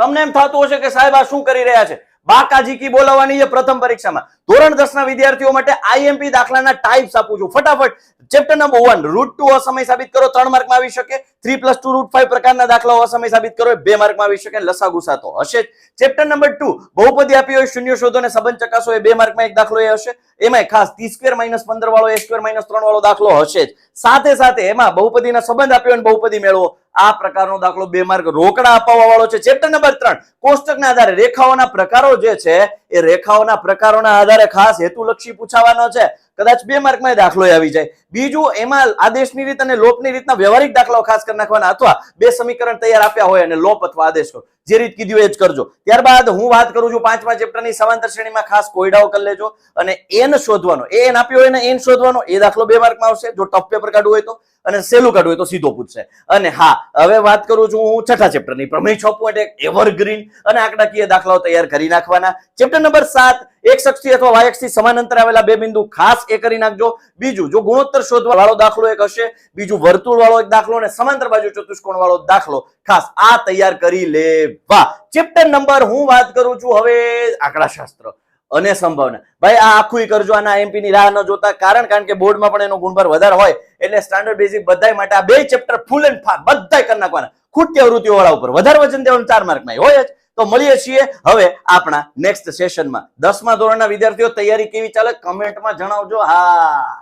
તમને એમ થતું હશે કે સાહેબ આ શું કરી રહ્યા છે? બાકાજી કી બોલાવવાની છે પ્રથમ પરીક્ષામાં. ધોરણ દસ ના વિદ્યાર્થીઓ માટે આઈએમપી દાખલાના ટાઈપ્સ આપું છું. ફટાફટ chapter number one root two અસમય સાબિત કરો, ત્રણ માર્કમાં આવી શકે. Three plus two root five પ્રકારના દાખલાઓ અસમય સાબિત કરો બે માર્કમાં આવી શકે લસા ગુસા તો હશે ચેપ્ટર નંબર ટુ બહુપદી આપી હોય, શૂન્ય શોધો અને સંબંધ ચકાસો, એ બે માર્કમાં એક દાખલો એ હશે. એમાં ખાસ ટી સ્ક્વેર માઇનસ પંદર વાળો એ સ્ક્વેર માઇનસ ત્રણ વાળો દાખલો હશે જ. સાથે સાથે એમાં બહુપદીના સંબંધ આપ્યો અને બહુપદી મેળવો. આ પ્રકારનો દાખલો બે માર્ક રોકડા અપાવવા વાળો છે. ચેપ્ટર નંબર ત્રણ, કોષ્ટકના આધારે રેખાઓના પ્રકારો જે છે, એ રેખાઓના પ્રકારોના આધારે ખાસ હેતુલક્ષી પૂછાવાનો છે. કદાચ બે માર્કમાં દાખલો આવી જાય. બીજું, એમાં આદેશની રીત અને લોપની રીતના વ્યવહારિક દાખલાઓ ખાસ કરી નાખવાના અથવા બે સમીકરણ તૈયાર આપ્યા હોય અને લોપ અથવા આદેશ કરો જે રીત કીધું એ જ કરજો. ત્યારબાદ હું વાત કરું છું પાંચમા ચેપ્ટરની સમાંતર શ્રેણીમાં ખાસ કોયડાઓ કરી લેજો અને એન શોધવાનો એન આપ્યો હોય ને એન શોધવાનો, એ દાખલો બે માર્કમાં આવશે. જો ટફ પેપર કાઢવું હોય તો, અને સહેલું કાઢવું હોય તો સીધો પૂછશે. અને હા, હવે વાત કરું છું હું છઠ્ઠા ચેપ્ટરની. પ્રમેય છ પોઈન્ટ એક એવરગ્રીન અને આંકડાકીય દાખલાઓ તૈયાર કરી નાખવાના. ચેપ્ટર નંબર સાત એક શખ્સથી અથવા વાયક્ષથી સમાન અંતર આવેલા બે બિંદુ ખાસ એ કરી નાખજો. બીજું, જો ગુણોત્તર શોધવા વાળો દાખલો એક હશે, બીજું વર્તુળ વાળો એક દાખલો અને સમાંતર બાજુ ચતુષ્કોણ વાળો દાખલો. ખાસ આ તૈયાર કરી લેવા. ચેપ્ટર નંબર હું વાત કરું છું હવે આંકડાશાસ્ત્ર અને સંભાવના. ભાઈ, આ આખું કરજો, આના એમપી ની રાહ ન જોતા, કારણ કારણ કે બોર્ડમાં પણ એનો ગુણભાર વધારે હોય, એટલે સ્ટાન્ડર્ડ બેઝિક બધા માટે આ બે ચેપ્ટર ફૂલ એન્ડ ફાર બધા કરી નાખવાના. ખૂટતી આવૃત્તિઓ વાળા ઉપર. વધારે વજન દેવાનું ચાર માર્કમાં હોય જ. તો મળીએ છીએ હવે આપણા નેક્સ્ટ સેશનમાં દસમા ધોરણના વિદ્યાર્થીઓ તૈયારી કેવી ચાલે? કમેન્ટમાં જણાવજો. હા.